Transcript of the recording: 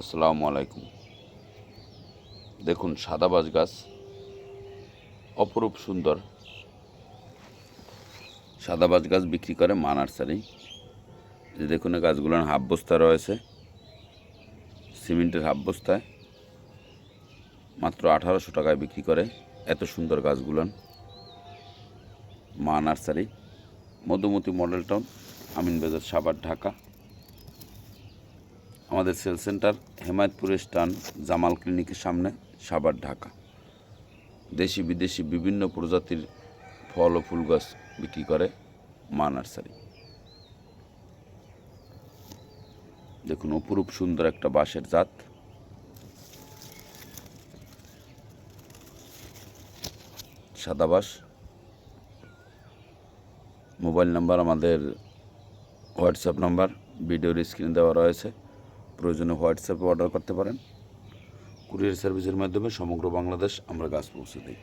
আসসালামু আলাইকুম। দেখুন, সাদাবাজ গাছ অপরূপ সুন্দর। সাদাবাজ গাছ বিক্রি করে মা নার্সারি যে দেখুন গাছগুলোর হাফ বস্তা রয়েছে। সিমেন্টের হাফ বস্তায় মাত্র আঠারোশো টাকায় বিক্রি করে এত সুন্দর গাছগুলোন Maa nursery Madhumati model town Aminbazar Savar, Dhaka. আমাদের সেল সেন্টার হেমায়তপুর স্টান জামাল ক্লিনিকের সামনে সাবার ঢাকা। দেশি বিদেশি বিভিন্ন প্রজাতির ফল ও ফুল গাছ বিক্রি করে মা নার্সারি। দেখুন, অপরূপ সুন্দর একটা বাঁশের জাত। সাদা বাঁশ। মোবাইল নাম্বার আমাদের হোয়াটসঅ্যাপ নাম্বার, ভিডিওর স্ক্রিনে দেওয়া রয়েছে। প্রয়োজনে হোয়াটসঅ্যাপে অর্ডার করতে পারেন। কুরিয়ার সার্ভিসের মাধ্যমে সমগ্র বাংলাদেশ আমরা গাছ পৌঁছে দিই।